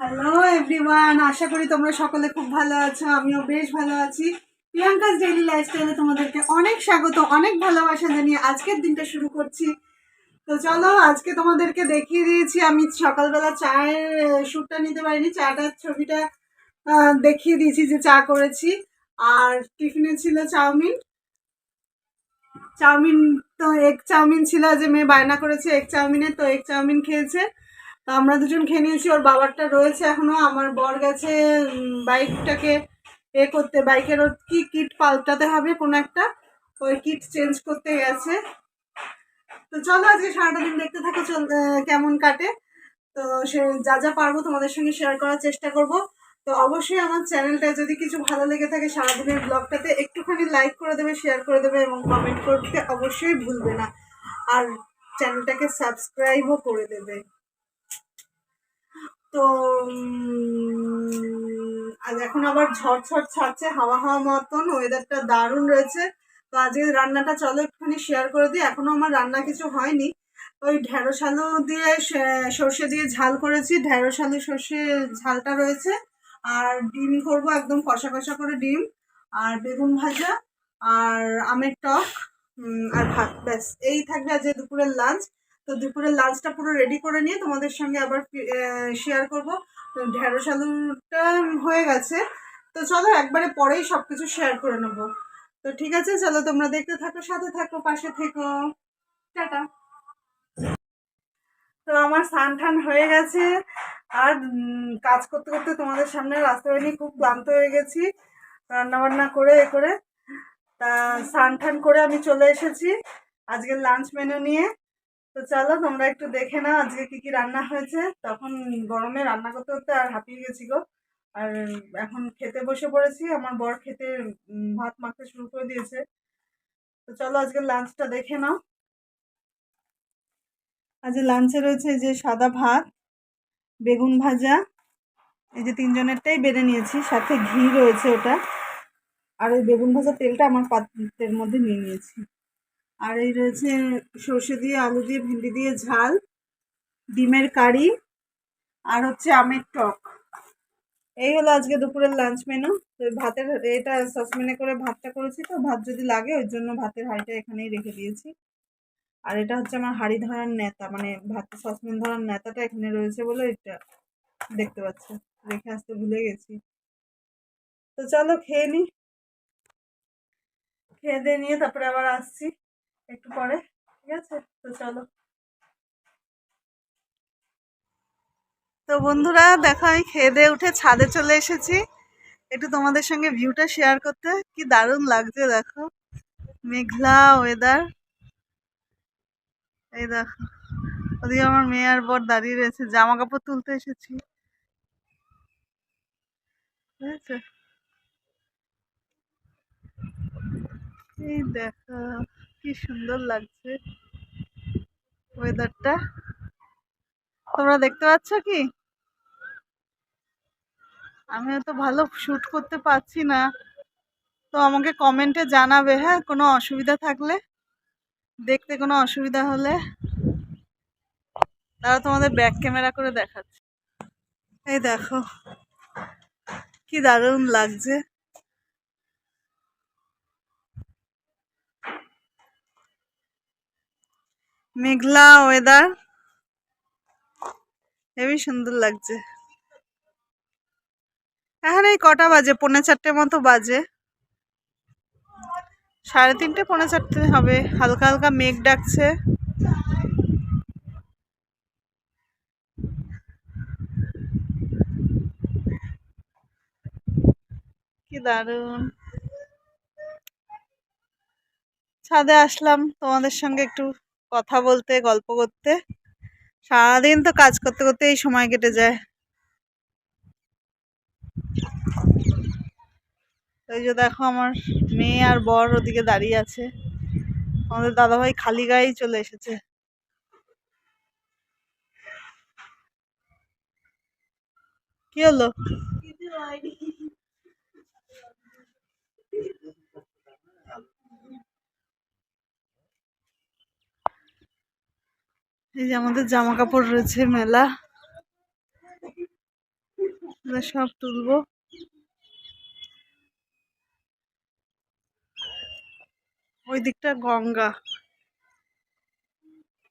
Hello everyone আশা করি তোমরা সকলে খুব ভালো আছো, আমিও বেশ ভালো আছি। প্রিয়াঙ্কাস ডেইলি লাইফস্টাইলে তোমাদেরকে অনেক স্বাগত, অনেক ভালোবাসা জানিয়ে আজকের দিনটা শুরু করছি। তো চলো, আজকে তোমাদেরকে দেখিয়ে দিয়েছি আমি সকালবেলা চায়ের শ্যুটটা নিতে পারিনি চাটার ছবিটা দেখিয়ে দিয়েছি যে চা করেছি। আর টিফিনে ছিল চাউমিন। চাউমিন তো, এগ চাউমিন ছিল যে মেয়ে বায়না করেছে, এগ চাউমিনে তো এগ চাউমিন খেয়েছে। আমরা দুজন খেয়ে নিয়েছি, ওর বাবারটা রয়েছে এখনও, আমার বর গেছে বাইকটাকে এ করতে বাইকের ওর কি কিট পাল্টাতে হবে কোনো একটা, ওই কিট চেঞ্জ করতে গেছে। তো চলো আজকে সারাটা দিন দেখতে থাকো, চল কেমন কাটে। তো সে, যা যা পারব তোমাদের সঙ্গে শেয়ার করার চেষ্টা করব। তো অবশ্যই আমার চ্যানেলটা যদি কিছু ভালো লেগে থাকে সারাদিনের ব্লগটাতে একটুখানি লাইক করে দেবে শেয়ার করে দেবে এবং কমেন্ট করতে অবশ্যই ভুলবে না। আর চ্যানেলটাকে সাবস্ক্রাইবও করে দেবে। তো আজ এখন আবার ঝড় ঝড় ছাড়ছে, হাওয়া হাওয়া মতন ওয়েদারটা দারুণ রয়েছে। তো আজকে রান্নাটা চলো একটুখানি শেয়ার করে দিই। এখনও আমার রান্না কিছু হয়নি। ওই ঢেঁড়স আলু দিয়ে সর্ষে দিয়ে ঝাল করেছি। ঢেঁড়স আলু, সর্ষে ঝালটা রয়েছে। আর ডিম করব একদম কষা কষা করে ডিম। আর বেগুন ভাজা, আর আমের টক আর ভাত। ব্যাস, এই থাকবে আজকে দুপুরের লাঞ্চ তো দুপুরের লাঞ্চটা পুরো রেডি করে নিয়ে তোমাদের সঙ্গে আবার শেয়ার করব। ঢেঁড়স আলুটা হয়ে গেছে। তো চলো একবারে পরেই সব কিছু শেয়ার করে নেব। তো ঠিক আছে, চলো তোমরা দেখতে থাকো, সাথে থাকো, পাশে থেকো। টাটা। তো আমার স্নান টান হয়ে গেছে। আর কাজ করতে করতে তোমাদের সামনে রাস্তা বেরিয়ে খুব ক্লান্ত হয়ে গেছি। রান্না বান্না করে এ করে। তা, স্নান টান করে আমি চলে এসেছি। আজকে লাঞ্চ মেনু নিয়ে। তো চলো তোমরা একটু দেখে নাও আজকে কি কি রান্না হয়েছে। তখন গরমে রান্না করতে করতে আর হাঁপিয়ে গেছি গো। আর এখন খেতে বসে পড়েছি, আমার বর খেতে ভাত মাখতে শুরু করে দিয়েছে। তো চলো আজকে লাঞ্চটা দেখে নাও। আজ লাঞ্চে রয়েছে যে সাদা ভাত, বেগুন ভাজা, এই যে তিনজনেরটাই বেড়ে নিয়েছি, সাথে ঘি রয়েছে ওটা। আর ওই বেগুন ভাজা তেলটা আমার পাত্রের মধ্যে নিয়ে নিয়েছি। আর এই রয়েছে সর্ষে দিয়ে আলু দিয়ে, ভেন্ডি দিয়ে ঝাল, ডিমের কারি আর হচ্ছে আমের টক। এই হলো আজকে দুপুরের লাঞ্চ মেনু তো ভাতের এটা সসপ্যানে করে ভাতটা করেছি তো, ভাত যদি লাগে ওই জন্য ভাতের হাঁড়িটা এখানেই রেখে দিয়েছি। আর এটা হচ্ছে আমার হাঁড়ি ধরার নেতা মানে ভাত সসপ্যান ধরার নেতাটা এখানে রয়েছে বলে এটা দেখতে পাচ্ছ রেখে আসতে ভুলে গেছি। তো চলো খেয়ে নি। খেয়ে দিয়ে নিয়ে তারপরে আবার আসছি। একটু পরে, ঠিক আছে? তো চলো। তো বন্ধুরা, দেখো আমি খেয়ে দিয়ে উঠে ছাদে চলে এসেছি। একটু তোমাদের সঙ্গে ভিউটা শেয়ার করতে। কি দারুণ লাগছে, দেখো। মেঘলা ওয়েদার এই দেখো, ওদিকে আমার মেয়ে আর বর দাঁড়িয়ে রয়েছে জামা কাপড় তুলতে এসেছি। এই দেখো। কি সুন্দর লাগছে ওয়েদারটা তোমরা দেখতে পাচ্ছ কি? আমি তো ভালো শুট করতে পারছি না। তো আমাকে কমেন্টে জানাবে হ্যাঁ কোনো অসুবিধা থাকলে? দেখতে কোনো অসুবিধা হলে? তারা তোমাদের ব্যাক ক্যামেরা করে দেখাচ্ছে। এই দেখো, কি দারুণ লাগছে। মেঘলা ওয়েদার হেবি সুন্দর লাগছে। এখন এই কটা বাজে? পৌনে চারটে মতো বাজে। সাড়ে তিনটে, পৌনে চারটে হবে। হালকা হালকা মেঘ ডাকছে। কি দারুণ। ছাদে আসলাম তোমাদের সঙ্গে একটু কথা বলতে, গল্প করতে। সারাদিন তো কাজ করতে করতে এই সময় কেটে যায়। এই যে দেখো আমার মেয়ে আর বর ওদিকে দাঁড়িয়ে আছে। আমাদের দাদাভাই খালি গায়েই চলে এসেছে। কি হলো? এই যে আমাদের জামা কাপড় রয়েছে, মেলা। সব তুলবো। ওই দিকটা গঙ্গা।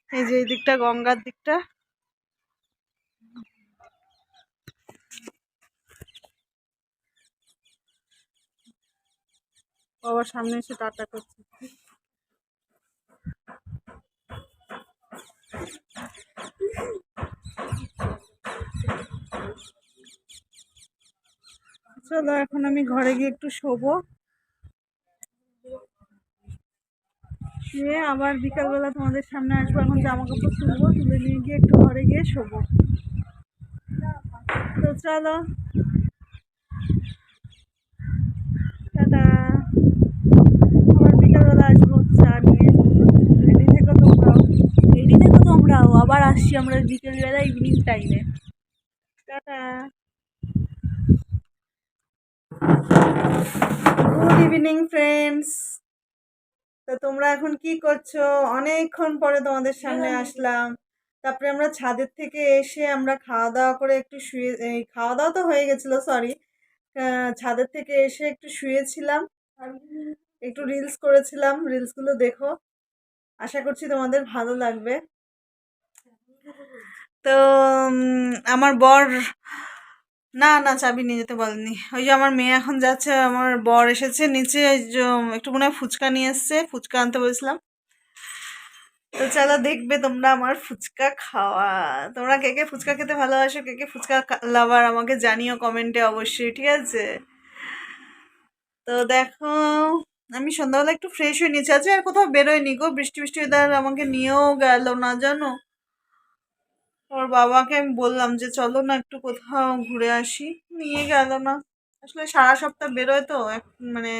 এই যে এই দিকটা, গঙ্গার দিকটা। বাবার সামনে এসে টাটা করছে। চলো, এখন আমি ঘরে গিয়ে একটু শোবো। শুয়ে আবার বিকালবেলা তোমাদের সামনে আসব, এখন জামা কাপড় তুলবো, তুলে নিয়ে গিয়ে একটু ঘরে গিয়ে শোবো। তো চলো টাটা আবার বিকালবেলা আসব চা নিয়ে রেডি থেকো তোমরাও রেডি দেখো তোমরাও আবার আসছি আমরা বিকেলবেলা ইভিনিং টাইমে টাটা। গুড ইভিনিং ফ্রেন্ডস তো তোমরা এখন কি করছ? অনেকক্ষণ পরে তোমাদের সামনে আসলাম। তারপরে আমরা ছাদের থেকে এসে আমরা খাওয়া দাওয়া করে একটু শুয়ে এই খাওয়া দাওয়া তো হয়ে গেছিল সরি ছাদের থেকে এসে একটু শুয়েছিলাম। একটু রিলস করেছিলাম। রিলসগুলো দেখো। আশা করছি তোমাদের ভালো লাগবে। তো আমার বর, না না, চাবি নিয়ে যেতে বলেনি। ওই যে আমার মেয়ে এখন যাচ্ছে, আমার বর এসেছে নিচে একটু মনে হয় ফুচকা নিয়ে এসছে, ফুচকা আনতে বলেছিলাম। তো চলো, দেখবে তোমরা আমার ফুচকা খাওয়া। তোমরা কে কে ফুচকা খেতে ভালোবাসো, কে কে ফুচকা লাভার আমাকে জানিও কমেন্টে অবশ্যই, ঠিক আছে? তো দেখো, আমি সন্ধ্যাবেলা একটু ফ্রেশ হয়ে নিয়েছি আজকে আর কোথাও বেরোয়নি গো, বৃষ্টি বৃষ্টি ওয়েদার আমাকে নিয়েও গেল না, জানো? ওর বাবাকে আমি বললাম যে, চলো না একটু কোথাও ঘুরে আসি। নিয়ে গেল না। আসলে সারা সপ্তাহ বেরোয় তো মানে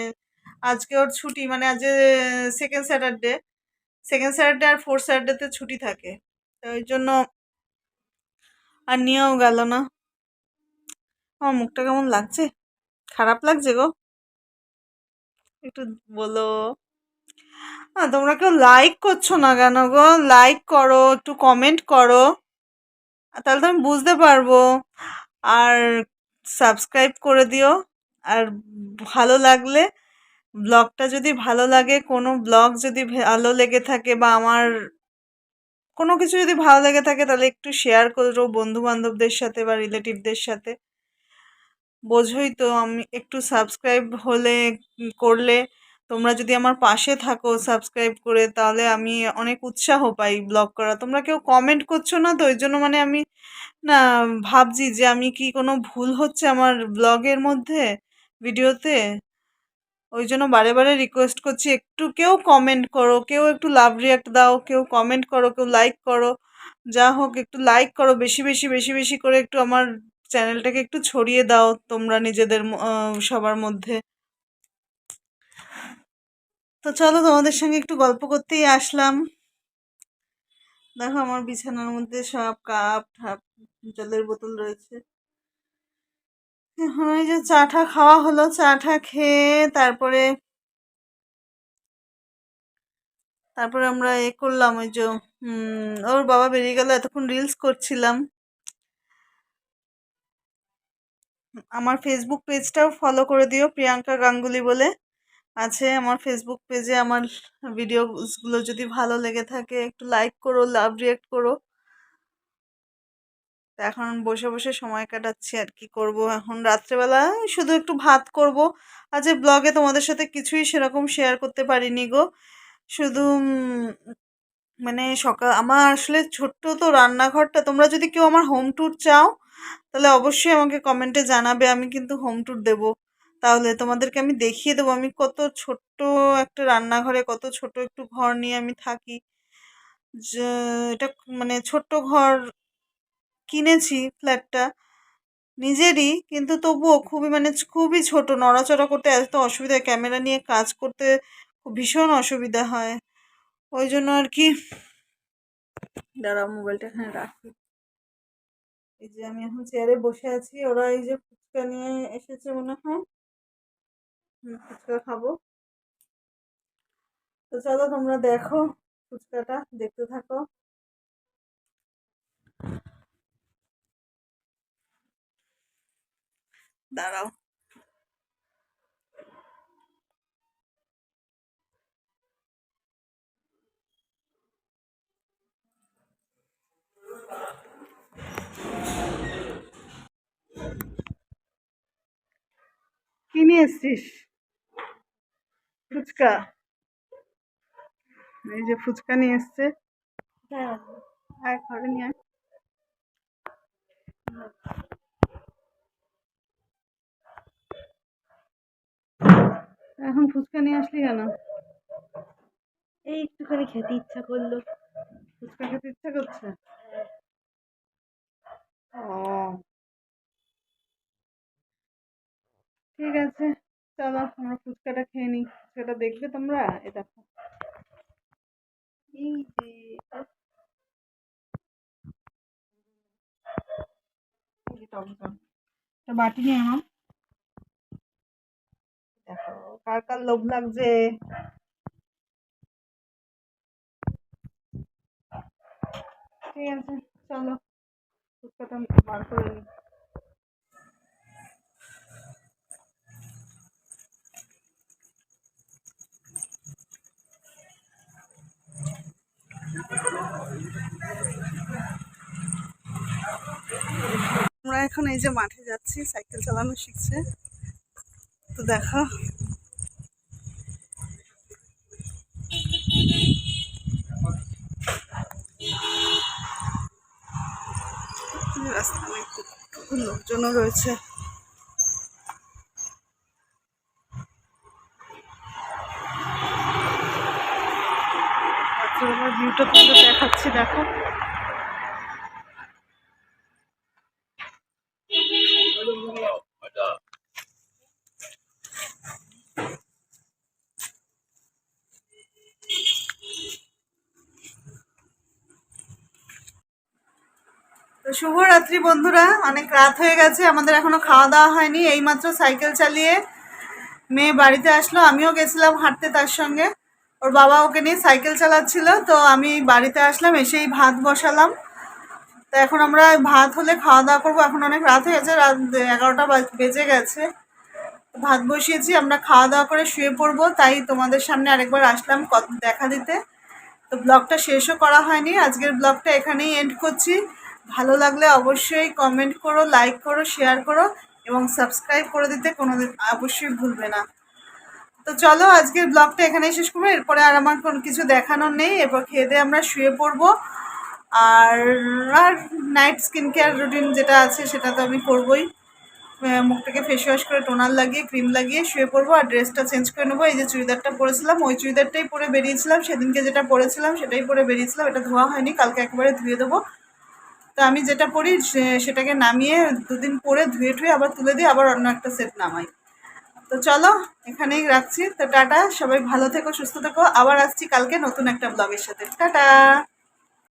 আজকে ওর ছুটি মানে আজ সেকেন্ড স্যাটারডে সেকেন্ড স্যাটারডে আর ফোর্থ স্যাটারডেতে ছুটি থাকে। তো ওই জন্য আর নিয়েও গেল না। আমার মুখটা কেমন লাগছে? খারাপ লাগছে গো? একটু বলো। তোমরা কেউ লাইক করছ না কেন গো? লাইক করো, একটু কমেন্ট করো। তাহলে তো আমি বুঝতে পারব। আর সাবস্ক্রাইব করে দিও। আর ভালো লাগলে ব্লগটা যদি ভালো লাগে, কোনো ব্লগ যদি ভালো লেগে থাকে বা আমার কোনো কিছু যদি ভালো লেগে থাকে, তাহলে একটু শেয়ার করো বন্ধু বান্ধবদের সাথে বা রিলেটিভদের সাথে। বোঝোই তো আমি একটু সাবস্ক্রাইব হলে, করলে তোমরা যদি আমার পাশে থাকো সাবস্ক্রাইব করে, তাহলে আমি অনেক উৎসাহ পাই ব্লগ করা তোমরা কেউ কমেন্ট করছ না তো ওই জন্য মানে আমি না, ভাবছি যে আমি কি কোনো ভুল হচ্ছে আমার ব্লগের মধ্যে ভিডিওতে ওই জন্য বারে বারে রিকোয়েস্ট করছি, একটু কেউ কমেন্ট করো, কেউ একটু লাভ রিয়াক্ট দাও, কেউ কমেন্ট করো, কেউ লাইক করো, যা হোক একটু লাইক করো, বেশি বেশি বেশি বেশি করে একটু আমার চ্যানেলটাকে একটু ছড়িয়ে দাও তোমরা নিজেদের সবার মধ্যে। তো চলো তোমাদের সঙ্গে একটু গল্প করতেই আসলাম। দেখো আমার বিছানার মধ্যে সব কাপ, ঠাপ, জলের বোতল রয়েছে। এখন ওই যে চা টা খাওয়া হলো, চা টা খেয়ে তারপরে তারপরে আমরা এ করলাম ওই যে ওর বাবা বেরিয়ে গেল, এতক্ষণ রিলস করছিলাম। আমার ফেসবুক পেজটাও ফলো করে দিও, প্রিয়াঙ্কা গাঙ্গুলি বলে। আছে আমার ফেসবুক পেজে আমার ভিডিওগুলো যদি ভালো লেগে থাকে, একটু লাইক করো লাভ রিয়েক্ট করো। এখন বসে বসে সময় কাটাচ্ছি আর কি করব এখন রাত্রেবেলা শুধু একটু ভাত করব। আজ ব্লগে তোমাদের সাথে কিছুই সেরকম শেয়ার করতে পারিনি গো। শুধু মানে সকাল, আমার আসলে ছোট্ট তো রান্নাঘরটা। তোমরা যদি কেউ আমার হোম ট্যুর চাও, তাহলে অবশ্যই আমাকে কমেন্টে জানাবে, আমি কিন্তু হোম ট্যুর দেবো। তাহলে তোমাদেরকে আমি দেখিয়ে দেবো। আমি কত ছোট্ট একটা রান্নাঘরে কত ছোট একটু ঘর নিয়ে আমি থাকি। এটা মানে ছোট্ট ঘর কিনেছি ফ্ল্যাটটা নিজেরই, কিন্তু তবুও খুবই মানে খুবই ছোট, নড়াচড়া করতে এত অসুবিধা ক্যামেরা নিয়ে কাজ করতে ভীষণ অসুবিধা হয়। ওই জন্য আর কি। দাঁড়াও, মোবাইলটা এখানে রাখি। এই যে আমি এখন চেয়ারে বসে আছি, ওরা এই যে ফুচকা নিয়ে এসেছে মনে হয়। ফুচকা খাব। তো চলো তোমরা দেখো ফুচকাটা দেখতে থাকো। দাঁড়াও। কি নিয়ে এসছিস? ফুচকা। এই যে ফুচকা নিয়ে এসছে। হ্যাঁ। ঘরে নিয়ে এখন ফুচকা নিয়ে আসলি কেন? এই একটুখানি খেতে ইচ্ছা করল। ফুচকা খেতে ইচ্ছা করছে? ও। ঠিক আছে চলো আমরা ফুচকাটা খেয়ে নিই। ফুচকাটা দেখবে তোমরা এ দেখো এই যে বাটি নিয়ে আমার দেখো কার কার লোভ লাগছে। ঠিক আছে চলো। ফুচকাটা বার করে নিই আমরা এখন এই যে মাঠে যাচ্ছি, সাইকেল চালানো শিখছে। তো দেখো। রাস্তা অনেক লোকজনও রয়েছে। ভিউটা তোমাদের দেখাচ্ছি, দেখো। তো শুভরাত্রি বন্ধুরা, অনেক রাত হয়ে গেছে, আমাদের এখনও খাওয়া দাওয়া হয়নি, এইমাত্র সাইকেল চালিয়ে মেয়ে বাড়িতে আসলো, আমিও গেছিলাম হাঁটতে তার সঙ্গে, ওর বাবা ওকে নিয়ে সাইকেল চালাচ্ছিল, তো আমি বাড়িতে আসলাম, এসেই ভাত বসালাম, তো এখন আমরা ভাত হলে খাওয়া দাওয়া করব, এখন অনেক রাত হয়ে গেছে, রাত এগারোটা বেজে গেছে, ভাত বসিয়েছি, আমরা খাওয়া দাওয়া করে শুয়ে পড়ব, তাই তোমাদের সামনে আরেকবার আসলাম কত দেখা দিতে, তো ব্লগটা শেষও করা হয়নি, আজকের ব্লগটা এখানেই এন্ড করছি। ভালো লাগলে অবশ্যই কমেন্ট করো লাইক করো শেয়ার করো এবং সাবস্ক্রাইব করে দিতে কোনো অবশ্যই ভুলবে না। তো চলো আজকের ব্লগটা এখানেই শেষ করব। এরপরে আর আমার কোনো কিছু দেখানোর নেই। এরপর খেয়ে দিয়ে আমরা শুয়ে পড়ব। আর আর নাইট স্কিন কেয়ার রুটিন যেটা আছে সেটা তো আমি করবোই। মুখটাকে ফেস ওয়াশ করে টোনার লাগিয়ে ক্রিম লাগিয়ে শুয়ে পড়ব আর ড্রেসটা চেঞ্জ করে নেব। এই যে চুড়িদারটা পরেছিলাম, ওই চুড়িদারটাই পরে বেরিয়েছিলাম। সেদিনকে যেটা পরেছিলাম সেটাই পরে বেরিয়েছিলাম। এটা ধোয়া হয়নি, কালকে একবারে ধুয়ে দেবো। তো আমি যেটা পরি সেটাকে নামিয়ে দুদিন পরে ধুয়ে টুয়ে আবার তুলে দিয়ে আবার অন্য একটা সেট নামাই। তো চলো, এখানেই রাখছি। তো টাটা, সবাই ভালো থেকো, সুস্থ থেকো। আবার আসছি কালকে নতুন একটা ব্লগের সাথে। টাটা!